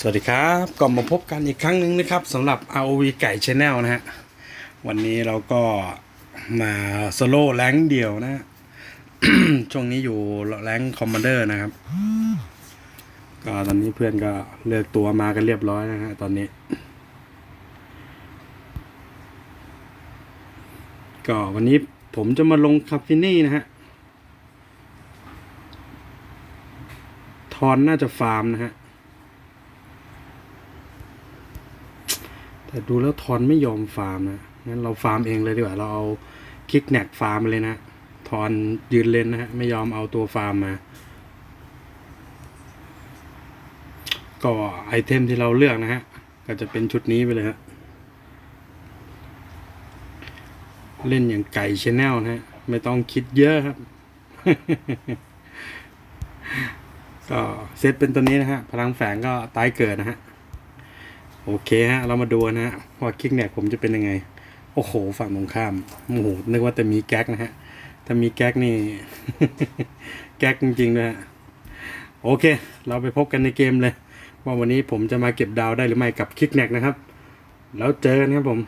สวัสดีครับก็มาพบกันอีกครั้งหนึ่งนะครับสำหรับ ROV ไก่ Channel นะฮะวันนี้เราก็มาโซโล่แรงเดียวนะฮะช่วงนี้อยู่แรงคอมมานเดอร์นะครับ ก็ตอนนี้เพื่อนก็เลือกตัวมากันเรียบร้อยนะฮะตอนนี้ ก็วันนี้ผมจะมาลงคาฟินี่นะฮะทอนน่าจะฟาร์มนะฮะ แต่ดูแล้วทอนไม่ยอมฟาร์มนะงั้นเราฟาร์มเองเลยดีกว่า เราเอาคลิกแนกฟาร์มเลยนะ ทอนยืนเล่นนะฮะ ไม่ยอมเอาตัวฟาร์มมา ก็ไอเทมที่เราเลือกนะฮะ ก็จะเป็นชุดนี้ไปเลยฮะ เล่นอย่างไก่ชแนลนะฮะ ไม่ต้องคิดเยอะครับ ก็เซตเป็นตัวนี้นะฮะ พลังแฝงก็ตายเกิดนะฮะ โอเคฮะ เรามาดูนะฮะว่าคลิกเนี่ยผมจะเป็นยังไง โอ้โห ฝั่งตรงข้ามโอ้โหนึกว่าแต่มีแก๊กนะฮะถ้ามีแก๊กนี่ แก๊กจริงๆนะฮะโอเค เราไปพบกันในเกมเลย ว่าวันนี้ผมจะมาเก็บดาวได้หรือไม่กับคลิกแนกนะครับ แล้วเจอกันครับผม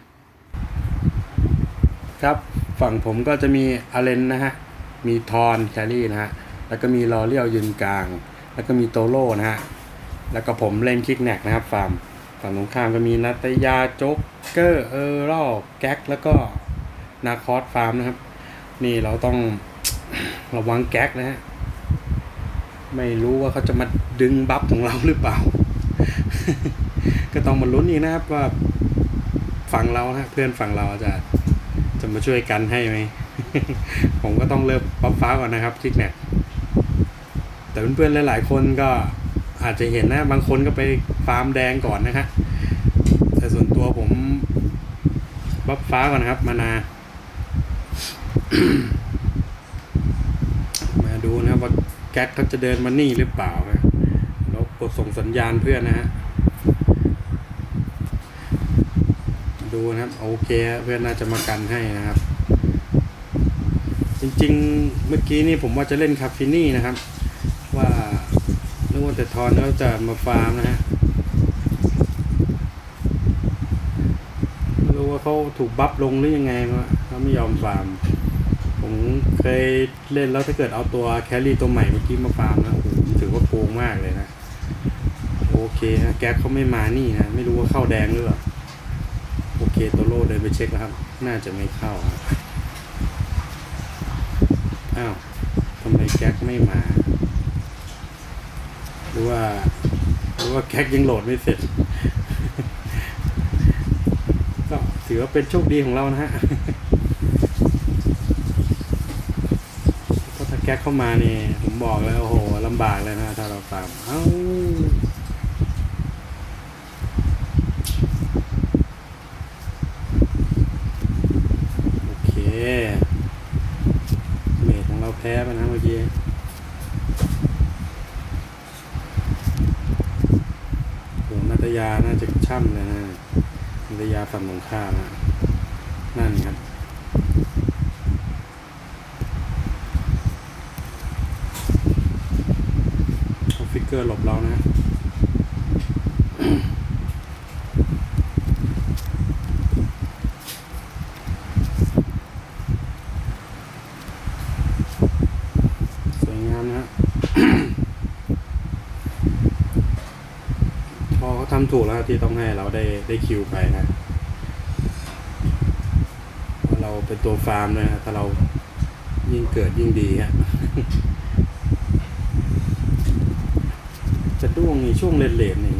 ครับ ฝั่งผมก็จะมีอาเลนนะฮะ มีทอนแครี่นะฮะ แล้วก็มีลอเรียวยืนกลาง แล้วก็มีโตโร่นะฮะ แล้วก็ผมเล่นคลิกแนกนะครับฟาร์ม ฝั่งตรงข้ามก็มีนัตยาจ๊กเกอร์เออร์รอแก๊กแล้วก็นาคอสฟาร์มนะครับ นี่เราต้องระวังแก๊กนะฮะไม่รู้ว่าเขาจะมาดึงบัฟของเราหรือเปล่า ก็ต้องมาลุ้นอีกนะครับว่าฝั่งเรานะเพื่อนฝั่งเราจะจะมาช่วยกันให้ไหม ผมก็ต้องเริ่มบัฟฟ้าก่อนนะครับคลิกแนกแต่เพื่อนๆหลายๆคนก็ อาจจะเห็นนะบางคนก็ไปฟาร์มแดงก่อนนะฮะแต่ส่วนตัวผมบัฟฟ้าก่อนนะครับมานา มาดูนะครับว่าแก๊กเขาจะเดินมานี่หรือเปล่านะแล้วกดส่งสัญญาณเพื่อนนะฮะดูนะครับโอเคเพื่อนน่าจะมากันให้นะครับ จริง ๆ เมื่อกี้นี่ผมว่าจะเล่นคาฟินี่นะครับ นึกว่าแต่ทอนแล้วจะมาฟาร์มนะฮะไม่รู้ว่าเขาถูกบัฟลงหรือยังไงวะเขาไม่ยอมฟาร์ม ผมเคยเล่นแล้วถ้าเกิดเอาตัวแครี่ตัวใหม่เมื่อกี้มาฟาร์มนะถือว่าโกงมากเลยนะ โอเคนะแก๊สเขาไม่มานี่นะ ไม่รู้ว่าเข้าแดงหรือเปล่าโอเคตัวโล่เดินไปเช็คแล้วครับ น่าจะไม่เข้าอ้าวทำไมแก๊กไม่มา หรือว่าหรือว่าแก๊กยังโหลดไม่เสร็จ ก็ถือว่าเป็นโชคดีของเรานะฮะเพราะถ้าแก๊กเข้ามานี่ ผมบอกแล้วโอ้โหลำบากเลยนะถ้าเราตาม เอ้า โอเค เมทของเราแพ้ไปนะเมื่อกี้ โหนาตยา น่าจะช่ำเลยนะนาตยา ฝั่งตรงข้ามนะนั่นครับเอาฟิกเกอร์หลบเรานะสวยงามนะพอเขาทำถูกแล้วที่ต้องให้เราได้ได้คิวไปนะเพราะเราเป็น ตัวฟาร์มนะฮะถ้าเรายิ่งเกิดยิ่งดีฮะจะด้วงนี่ช่วงเลนๆนี่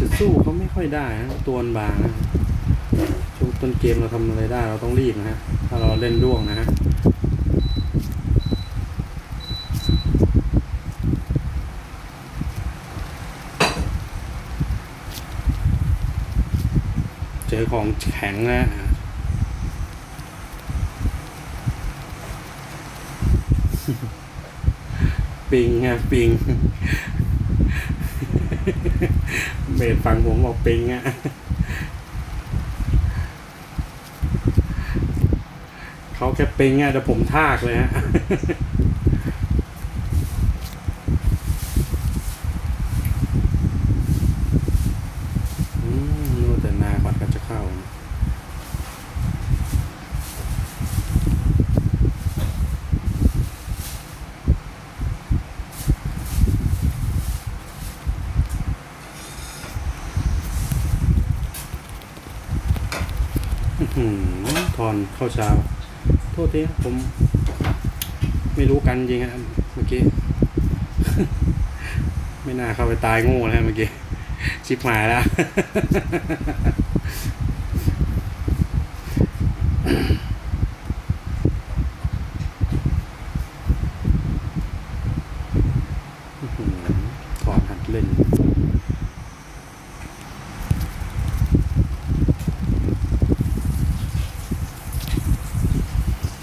จะสู้เขาไม่ค่อยได้นะตัวนบางนะช่วงต้นเกมเราทำอะไรได้ เราต้องรีบนะฮะถ้าเราเล่นด้วงนะฮะเจอของแข็งนะ ปิงฮะปิงเบสฟังผมบอกปิงอะเขาแค่ปิงอะแต่ผมทากเลยฮะ หืมทอนเข้าเช้า โทษทีผม ไม่รู้กันจริงครับเมื่อกี้ ไม่น่าเข้าไปตายโง่แล้วเมื่อกี้ ชิบหายแล้ว อื้อหือถอดหัดเล่น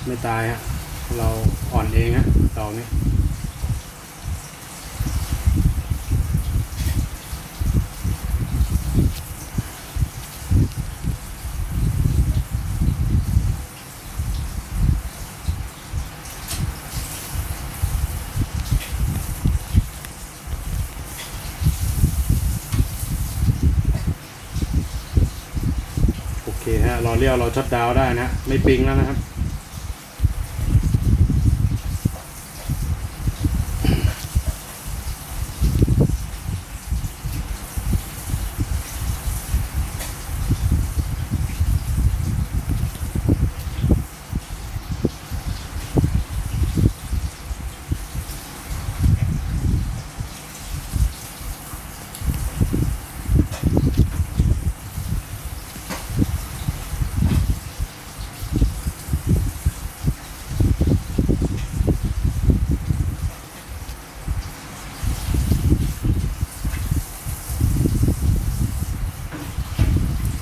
ไม่ตายฮะ เราอ่อนเองฮะดอกนี้โอเคฮะรอเลี้ยวเราช็อตดาวน์ได้นะ ไม่ปิงแล้วนะครับ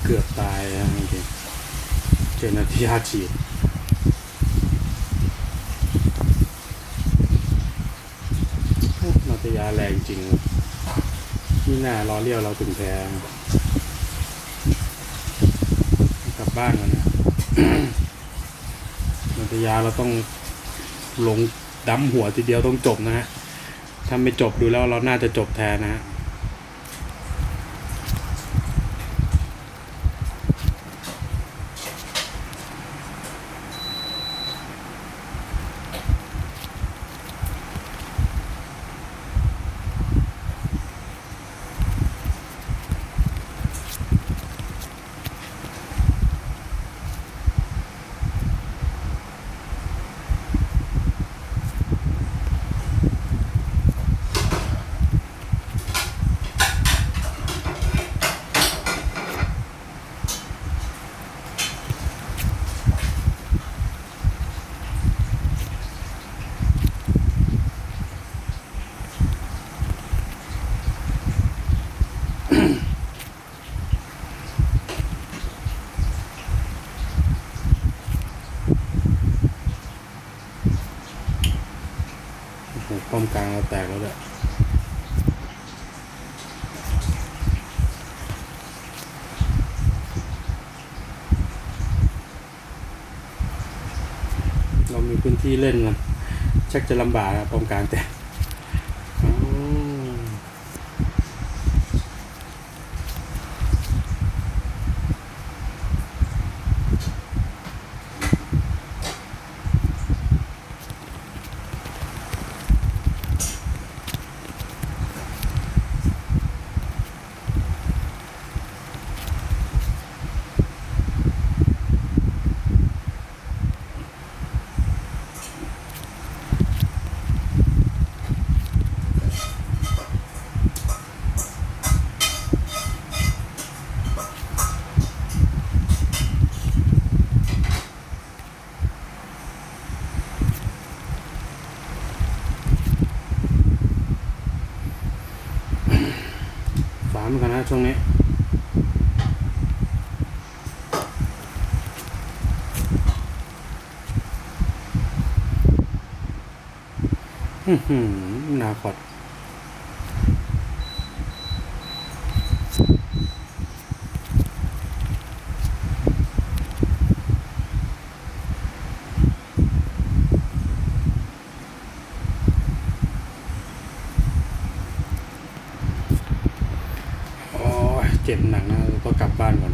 เกือบตายแล้วจริงๆเจอนาทีห้าฉีดโอ้นาตยาแรงจริงนี่หน่ารอเลี้ยวเราถึงแพ้กลับบ้านกันนะนาตยาเราต้องลงดำหัวทีเดียวต้องจบนะฮะ ถ้าไม่จบดูแล้วเราน่าจะจบแทนนะฮะ ป้อมกลางเราแตกแล้วด้วยเรามีพื้นที่เล่นกันชักจะลำบากนะป้อมกลางแต่อ๋อฝาเหมือนกันนะช่วงนี้ อื้อหือ นาคอดโอ้ยเจ็บหนักนะเราต้องกลับบ้านก่อน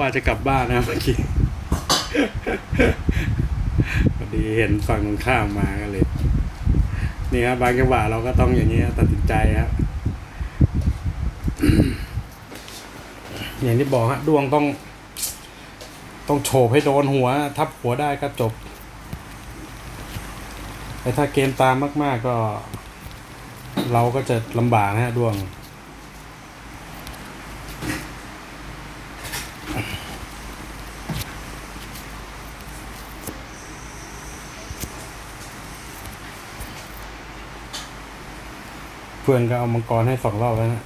ว่าจะกลับบ้านนะเมื่อกี้พอดีเห็นฝั่งตรงข้ามมาก็เลยนี่ครับบางจังหวะเราก็ต้องอย่างนี้ตัดสินใจครับอย่างที่บอกฮะดวงต้อง ต้องโฉบให้โดนหัว ทับหัวได้ก็จบแต่ถ้าเกมตามมาก ๆก็ เราก็จะลำบากนะฮะดวง พื่อนก็เอามังกรให้สองรอบแล้วนะ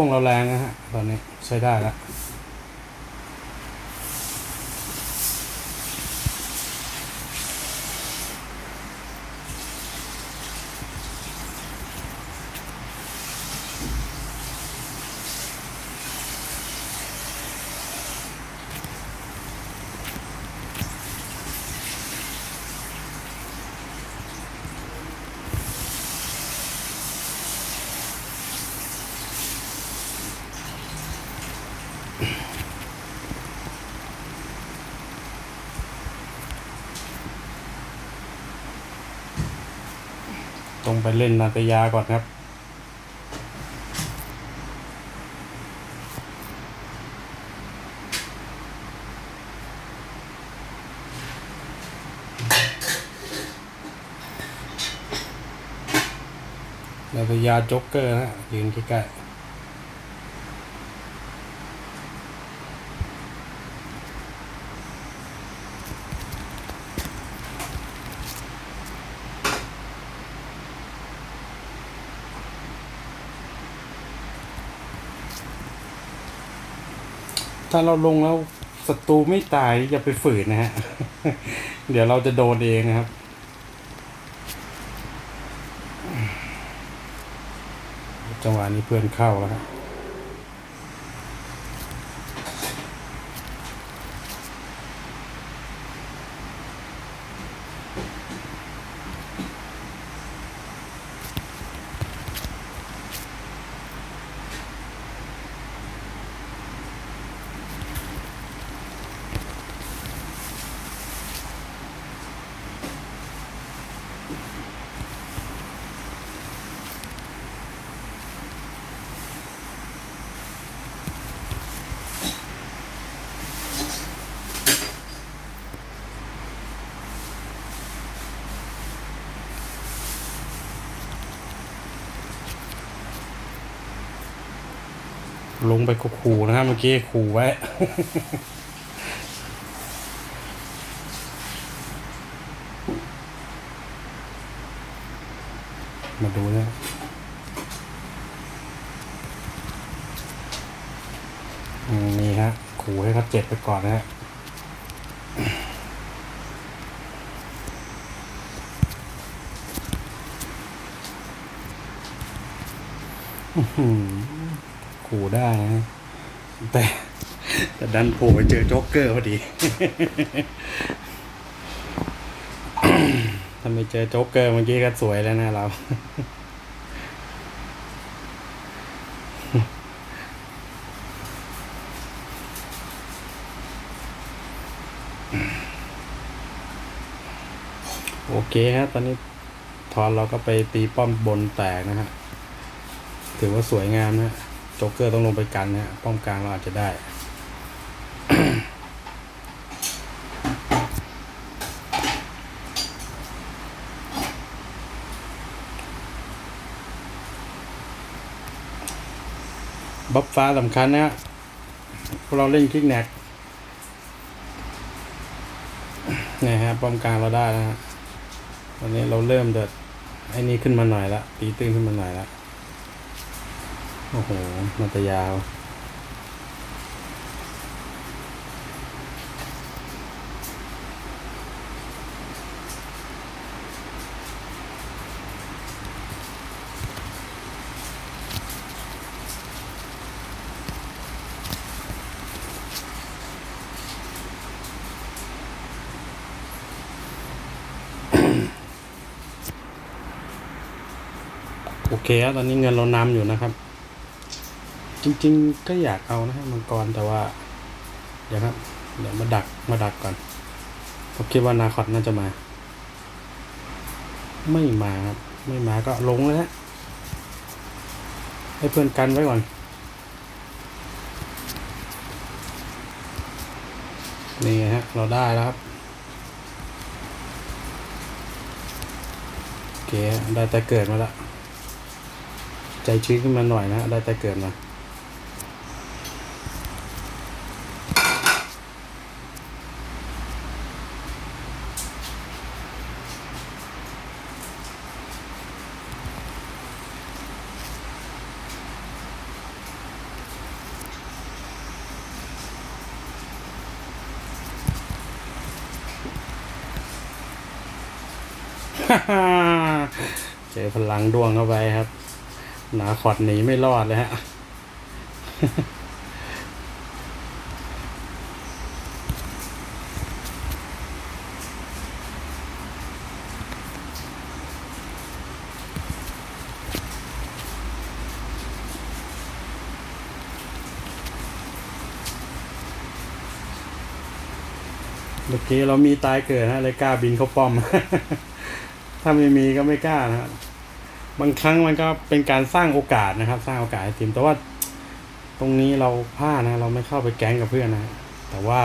วงเราแรงนะฮะตอนนี้ใช้ได้แล้ว งไปเล่นนาตยาก่อนครับ นาตยาจ็อกเกอร์นะฮะยืนใกล้ๆ ถ้าเราลงแล้วศัตรูไม่ตายอย่าไปฝืนนะฮะ เดี๋ยวเราจะโดนเองนะครับ จังหวะนี้เพื่อนเข้าแล้วครับ ลงไปขู่นะครับเมื่อกี้ขู่ไว้ มาดูนะอืมนี่ฮะ ขู่ให้เขาเจ็บ ไปก่อนนะฮะขู่ได้นะแต่แต่ดันโผล่ไปเจอโจ๊กเกอร์พอดีถ้าไม่เจอโจ๊กเกอร์เมื่อกี้ก็สวยแล้วนะเรา เคครับตอนนี้ทอนเราก็ไปตีป้อมบนแตกนะฮะถือว่าสวยงามนะโจ๊กเกอร์ต้องลงไปกันนะฮะป้อมกลางเราอาจจะได้ บัฟฟ้าสำคัญนะฮะพวกเราเล่นคลิกแน็กนี่ฮะป้อมกลางเราได้แล้วฮะ ตอนนี้เราเริ่มเดือดไอ้นี้ขึ้นมาหน่อยละตีตื้นขึ้นมาหน่อยละโอ้โหมันจะยาว ตอนนี้เงินเรานำอยู่นะครับ จริงๆก็อยากเอานะฮะมังกรแต่ว่า เดี๋ยวครับ เดี๋ยวมาดักมาดักก่อนผมคิดว่านาคอตน่าจะมา ไม่มาครับไม่มาก็ลงแล้วฮะให้เพื่อนกันไว้ก่อนนี่ฮะ เราได้แล้วครับโอเคได้แต่เกิดมาแล้ว ใจชื้นขึ้นมาหน่อยนะได้แต่เกิดมาเจอพลังดวงเข้าไปครับ นาขอดหนีไม่รอดเลยฮะ เมื่อกี้เรามีตายเกิดฮะเลยกล้าบินเข้าป้อม ถ้าไม่มีก็ไม่กล้านะฮะบ บางครั้งมันก็เป็นการสร้างโอกาสนะครับ สร้างโอกาสให้ทีมแต่ว่าตรงนี้เราพลาดนะเราไม่เข้าไปแก๊งกับเพื่อนนะ แต่ว่า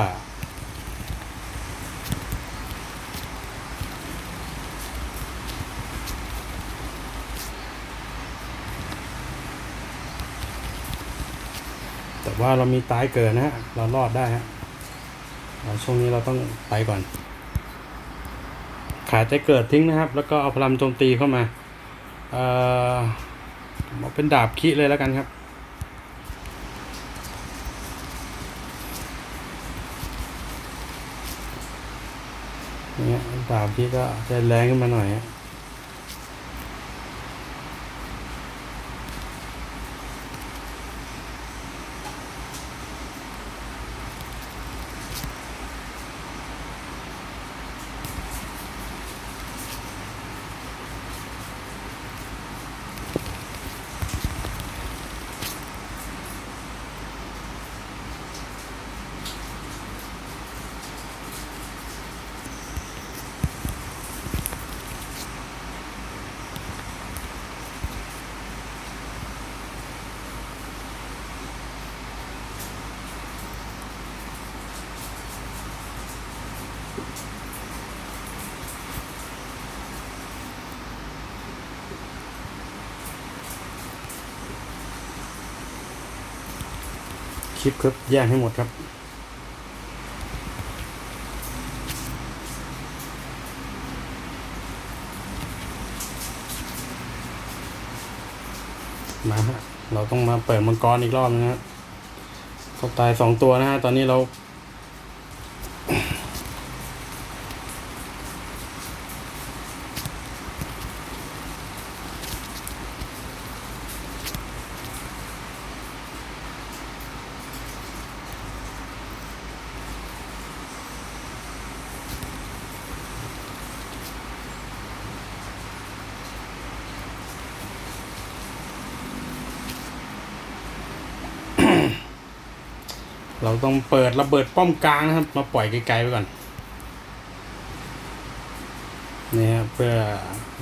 แต่ว่าเรามีตายเกิดนะฮะ เรารอดได้ฮะเราช่วงนี้เราต้องไปก่อน ขาใจเกิดทิ้งนะครับ แล้วก็เอาพลังโจมตีเข้ามา เอ่อเอาเป็นดาบคิเลยแล้วกันครับ เนี่ยดาบคิก็จะแรงขึ้นมาหน่อยฮะ ลิปครับแยกให้หมดครับ มาฮะเราต้องมาเปิดมังกรอีกรอบนะฮะครับเขาตายสองตัวนะฮะตอนนี้เรา เราต้องเปิดระเบิดป้อมกลางนะครับ มาปล่อยไกลๆไปก่อนนี่ครับเพื่อ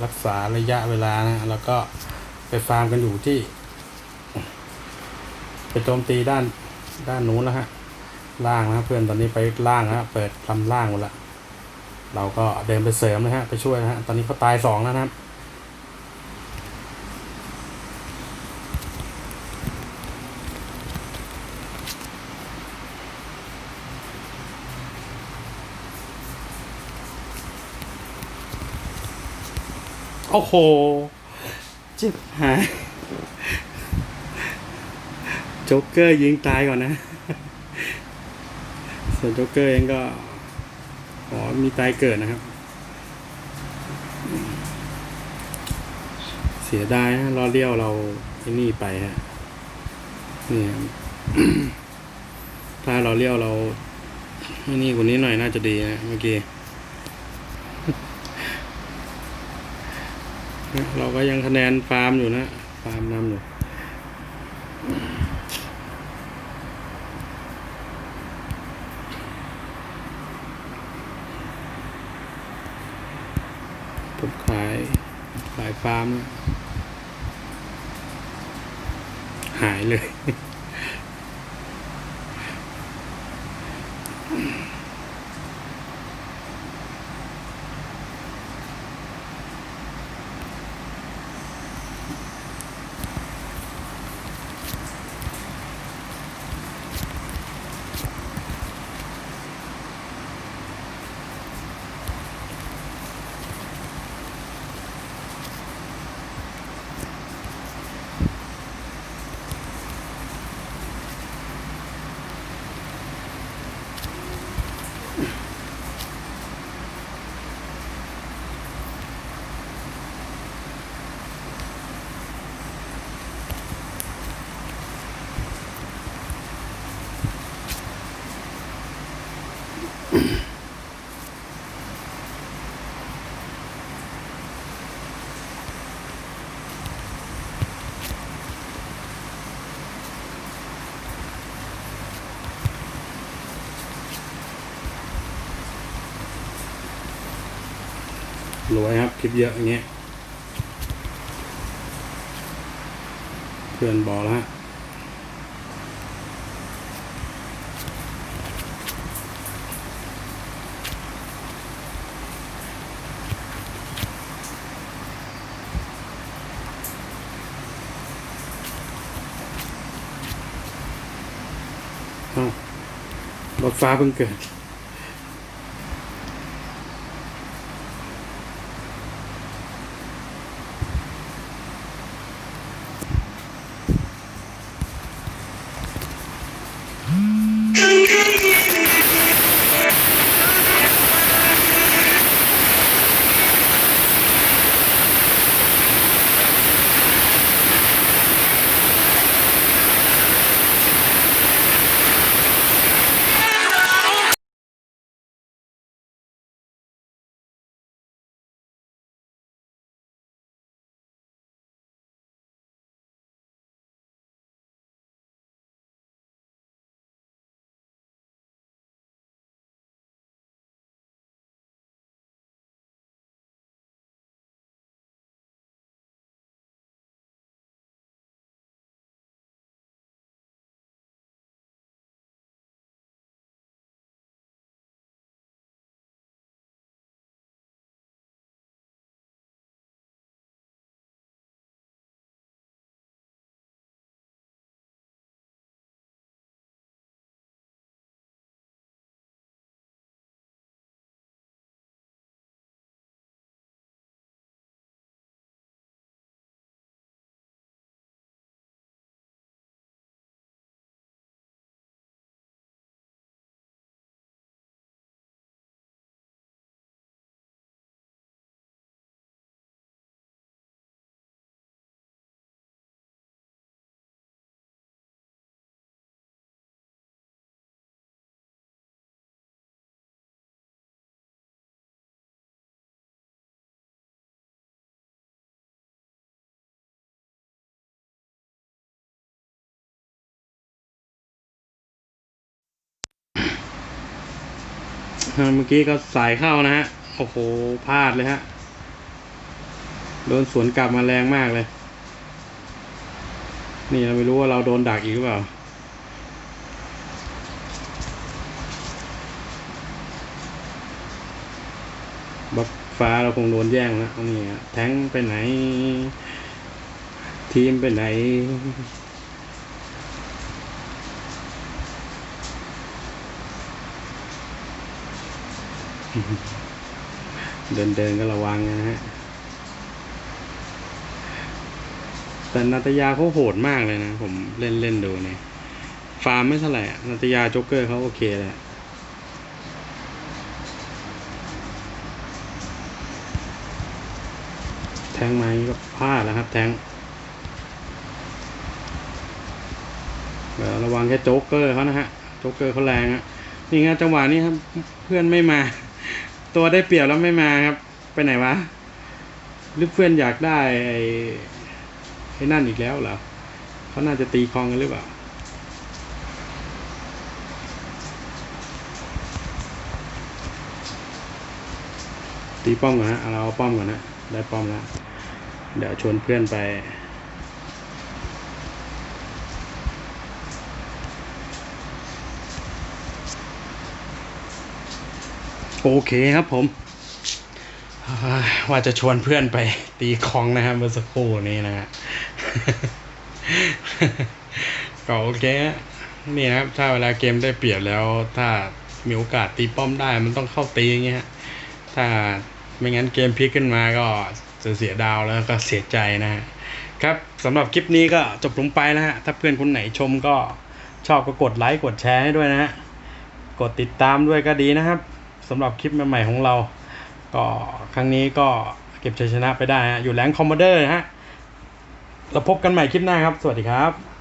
รักษาระยะเวลานะแล้วก็ไปฟาร์มกันอยู่ที่ ไปโจมตีด้านด้านนู้นแล้วฮะล่างนะครับเพื่อนตอนนี้ไปล่างนะฮะเปิดลำล่างหมดละเราก็เดินไปเสริมนะฮะไปช่วยนะฮะตอนนี้เขาตายสองแล้วนะครับ โอ้โหจ็บหายโจ๊กเกอร์ยิงตายก่อนนะ ส่วนโจ๊กเกอร์เองก็ ขอมีตายเกิดนะครับ เสียดายนะรอเลี้ยวเราไอ้นี่ไปฮะ นี่ถ้ารอเลี้ยวเราไอ้นี่กว่านี้หน่อยน่าจะดีนะเมื่อกี้ เราก็ยังคะแนนฟาร์มอยู่นะ ฟาร์มนำอยู่ผมขายขายฟาร์ม หายเลย ลิปเยอะอย่างเงี้ยเพื่อนบอกแล้วฮะรถฟ้าเพิ่งเกิด เมื่อกี้ก็สายเข้านะฮะ โอ้โห พลาดเลยฮะ โดนสวนกลับมาแรงมากเลย นี่เราไม่รู้ว่าเราโดนดักอีกหรือเปล่า บัฟฟ้าเราคงโดนแย่งแล้วนี่ฮะแทงไปไหน ทีมไปไหน เดินเดินก็ระวังนะฮะ แต่นาตยาเขาโหดมากเลยนะ ผมเล่นเล่นดูเนี่ย ฟาร์มไม่เท่าไหร่นาตยาโจ๊กเกอร์เขาโอเคเลยอะแทงไม้ก็พลาดแล้วครับ แทงเดี๋ยวระวังแค่โจ๊กเกอร์เขานะฮะ โจ๊กเกอร์เขาแรงอะนี่ไงจังหวะนี้ครับ เพื่อนไม่มา ตัวได้เปรียบแล้วไม่มาครับ ไปไหนวะหรือเพื่อนอยากได้ไอ้ไอ้นั่นอีกแล้วเหรอเขาน่าจะตีคองกันหรือเปล่าตีป้อมก่อนฮะเอาเราเอาป้อมก่อนนะได้ป้อมแล้วเดี๋ยวชวนเพื่อนไป โอเคครับผม ว่าจะชวนเพื่อนไปตีคลองนะครับเมื่อสักครู่นี้นะฮะก็โอเคฮะนี่นะครับ ถ้าเวลาเกมได้เปรียบแล้ว ถ้ามีโอกาสตีป้อมได้มันต้องเข้าตีอย่างเงี้ยถ้าไม่งั้นเกมพลิกขึ้นมาก็จะเสียดาวแล้วก็เสียใจนะฮะครับสำหรับคลิปนี้ก็จบลงไปนะฮะ ถ้าเพื่อนคนไหนชมก็ชอบก็กดไลค์กดแชร์ให้ด้วยนะฮะ กดติดตามด้วยก็ดีนะครับ สำหรับคลิปใหม่ๆของเรา ก็ครั้งนี้ก็เก็บชัยชนะไปได้ฮะอยู่แรงคอมมานเดอร์นะฮะเราพบกันใหม่คลิปหน้าครับ สวัสดีครับ